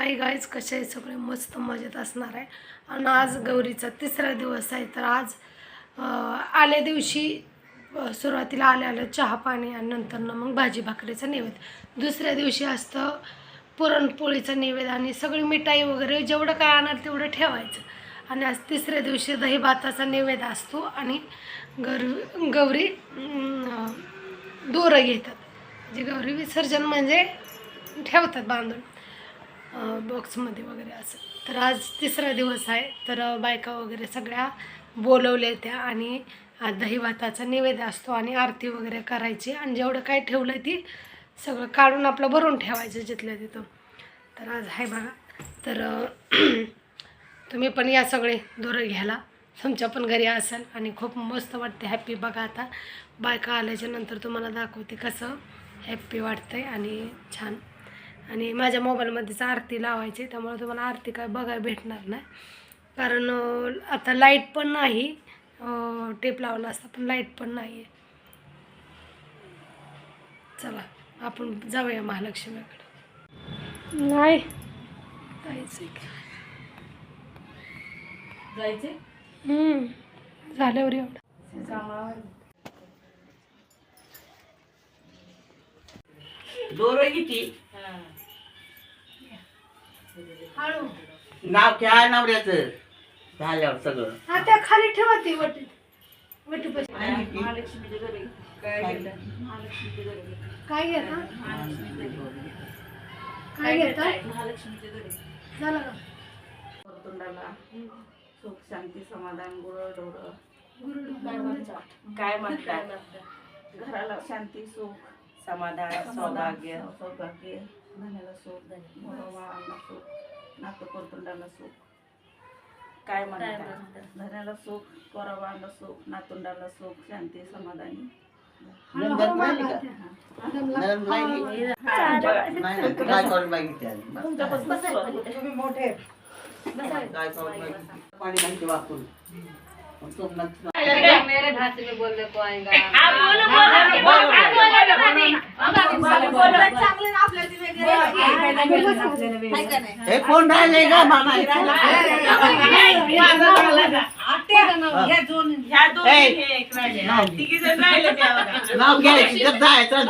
Hi guys कसे आहे? सगळे मस्त मजेत असणार आहे. आणि आज गौरीचा तिसरा दिवस आहे तर आज आल्या दिवशी सुरुवातीला आल्या आलं चहा पाणी आणि नंतरनं मग भाजी भाकरीचा नैवेद्य दुसऱ्या दिवशी असतं पुरणपोळीचा नैवेद्य आणि सगळी मिठाई वगैरे जेवढं काय आणणार तेवढं ठेवायचं. आणि आज तिसऱ्या दिवशी दही भाताचा नैवेद्य असतो आणि गर गौरी दोरं घेतात. म्हणजे गौरी विसर्जन म्हणजे ठेवतात बांधून. बॉक्समध्ये वगैरे असं. तर आज तिसरा दिवस आहे. तर बायका वगैरे सगळ्या बोलवल्या त्या आणि आज दही भाताचा असतो आणि आरती वगैरे करायची. आणि जेवढं काय ठेवलं ती सगळं काढून आपलं भरून ठेवायचं जिथलं तिथं. तर आज आहे बघा. तर तुम्ही पण या सगळे दोरं घ्यायला. तुमच्या पण घरी असाल आणि खूप मस्त वाटते. हॅप्पी बघा आता. बायका आल्याच्यानंतर तुम्हाला दाखवते कसं हॅप्पी वाटतंय आणि छान आणि माझ्या मोबाईलमध्येच आरती लावायची त्यामुळे तुम्हाला आरती काय बघायला भेटणार नाही. कारण आता लाइट पण नाही टेप लावला असता पण लाइट पण नाही आहे चला आपण जाऊया महालक्ष्मीकडे. नाही. जायचं जायचे हम्म. झाल्यावर एवढं. दोर किती? हळू. नाव काय नवऱ्याचं? झाल्यावर सगळं. हा त्या खाली ठेवा ती वटी वटी महालक्ष्मीच्या घरी काय घेता? महालक्ष्मीच्या घरी काय घेता? काय घेता? महालक्ष्मीच्या घरी झालं का? तोंडाला सुख शांती समाधान गुळ डोरं काय म्हणतात घराला शांती सुख समाधान. सौभाग्य सौभाग्य. सुख नातुपंतोंडाला सुख काय म्हणतात? धनाला सुख कोराबाला सुख नातुंडाला सुख शांती समाधानी. सोमनाथ हे कोण राहिले का? मामा नाव? घ्यायची तर जायचं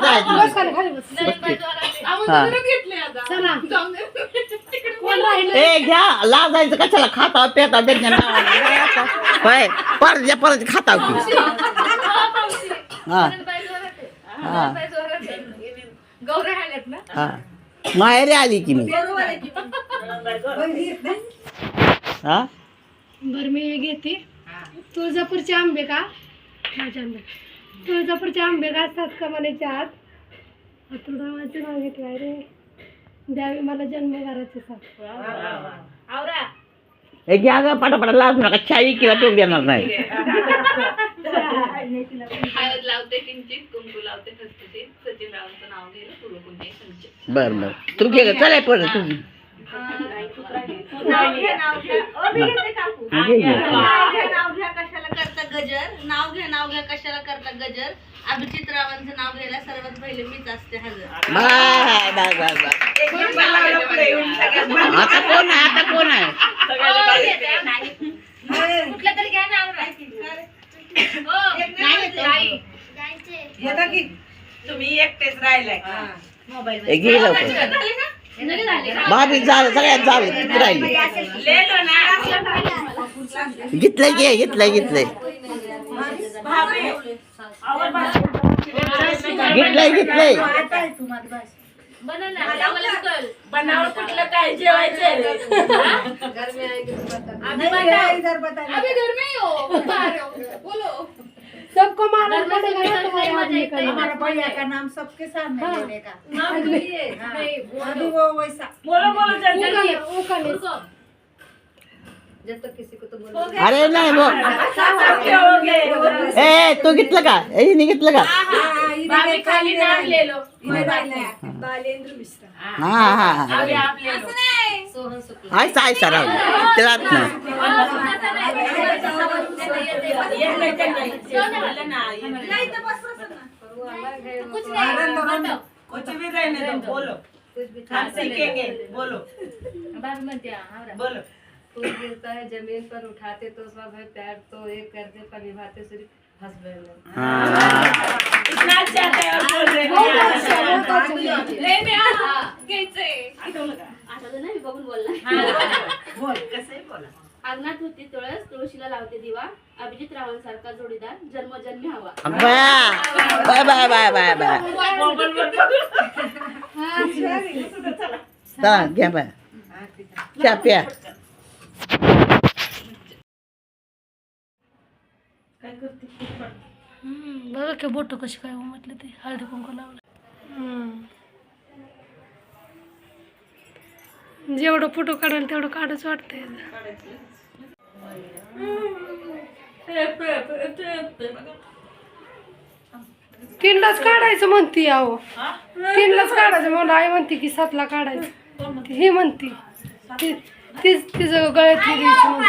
हा. ए घ्या. लाजायचं कशाला? खाता पेता नावाला होय. परत परत खाता हा हा. हा. माहेरी आली की मी हा? बरं मी हे घेते. तुळजापूरचे आंबे का? माझे आंबे तुळजापूरचे आंबे का असतात का म्हणायचे आत अतुरावाचं नाव घेतलंय रे. द्यावे मला जन्मगाराचे साथ हे घ्या ग पटापटा लाजू नका. चाई किंवा टोक देणार नाही. हळद लावते किंचित कुंकू लावते फसफसीत सचिन रावांचं नाव घेईल पूर्व पुण्य संचित बर बर. तू घे ग चला तू नाव घ्या नाव घ्या. घ्या कशाला करता गजर? नाव घ्या नाव घ्या कशाला करता गजर? अभिजित रावांचं नाव घ्यायला सर्वात पहिले मीच असते हजर. Bye bye bye bye. आता कोण आहे आता कोण आहे कुठलं तरी घ्या नाव तुम्ही एकटेच राहिलाय हे. घे लवकर. भाभी झालं सगळ्यात राहिली. घेतलंय घे घेतलंय घेतलंय. घेतलंय घेतलंय. बनावं कुठलं काय जेवायचं तुम्हारे आदमी का नाम। हमारा भैया का नाम सबके सामने हाँ। लेने का अभी वो वैसा बोलो बोलो वो जल्दी का नहीं, वो का नहीं। अरे नाही मग ए तू घेतलं का ए हिने घेतलं का भाभी खाली नाम ले लो बालेंद्र मिश्रा हा हा हा अभी आप ले लो हाय साय सरा त्याला ना कुछ भी रहने दो बोलो कुछ भी हम खाता नहीं। सीखेंगे बोलो बात मत दिया, हमरा। बोलो फूल गिरता है जमीन पर उठाते तो सब है प्यार तो एक करते पर निभाते सिर्फ हस्बैंड इतना अच्छा है और बोल रहे हैं आठवलं नाही बघून बोलला बोल कसे बोला अंगणात होती तुळस तुळशीला लावते दिवा. अभिजित रावांसारखा जोडीदार जन्मजन्मी हवा. Bye. Bye bye bye bye चला घ्या बाय. चहा प्या. हम्म, बघा की बोट कशी काय म्हटलं ते. हळदी कुंकू लावलं. जेवढं फोटो काढाल तेवढं काढच वाटतंय. तीनलाच काढायचं म्हणती अहो. तीनलाच काढायचं. मला आई म्हणते की सातला काढायचं. ही म्हणती. ती तीच तिचं गळ्यातली द्यायची म्हणते.